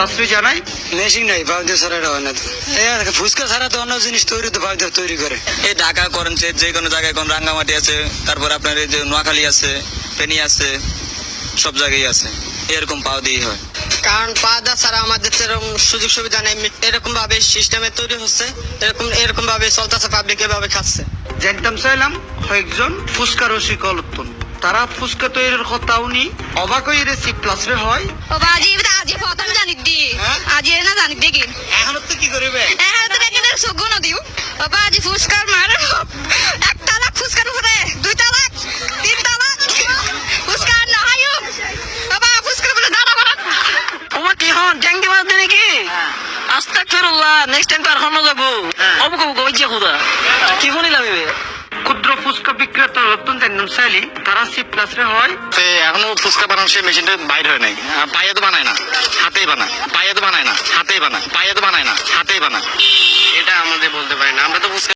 Plus জানাই। Machine নাই powder ছাড়া এটা হয় না তো। ফুচকা ছাড়া তো অন্য জিনিস তৈরি তো পাউডার তৈরি করে। এই ঢাকা করেন যে কোনো জায়গায় কোন রাঙ্গামাটি আছে তারপর আপনার এই যে নোয়াখালী আছে ফেনী আছে সব জায়গায় আছে এরকম পাও দিয়ে হয়। কারণ পাদা ছাড়া আমাদের তো এরকম সুযোগ সুবিধা নেই এরকম ভাবে সিস্টেমে তৈরি হচ্ছে এরকম এরকম ভাবে চলতেছে পাবলিক এভাবে খাচ্ছে। জানতাম চাইলাম কয়েকজন ফুচকা রসিক অলত্তন তারা ফুচকা তৈরির কথাও নি অবাক হয়ে রেসি প্লাস রে হয়। বাবা আজি আজি প্রথম জানি দি। আজি না জানি দেখি এখন তো কি করবে? হ্যাঁ তো দেখি দেখ সগুন দিও বাবা আজি ফুসকার মার। এক তালাক ফুসকার উপরে দুই তালাক তিন তালাক ফুসকার না হায়ু বাবা ফুসকার উপরে দাঁড়া করা তোমার কি হন? ট্যাঙ্কি মারতে নাকি আস্তাক ফেরুল্লাহ নেক্সট টাইম তো আর হনো যাব। অবক অবক ওই যে খুদা। কি শুনিলাম এবে ক্ষুদ্র ফুচকা বিক্রেতা রতন জানতাম সাইলি তারা সি প্লাস রে হয়। সে এখনও ফুচকা বানানোর সেই মেশিনটা বাইর হয় নাই। পায়ে তো বানায় না হাতেই বানায়। পায়ে তো বানায় না হাতেই বানায়। পায়ে তো বানায় না হাতেই বানায়। এটা আমাদের বলতে পারি না আমরা তো বুঝতে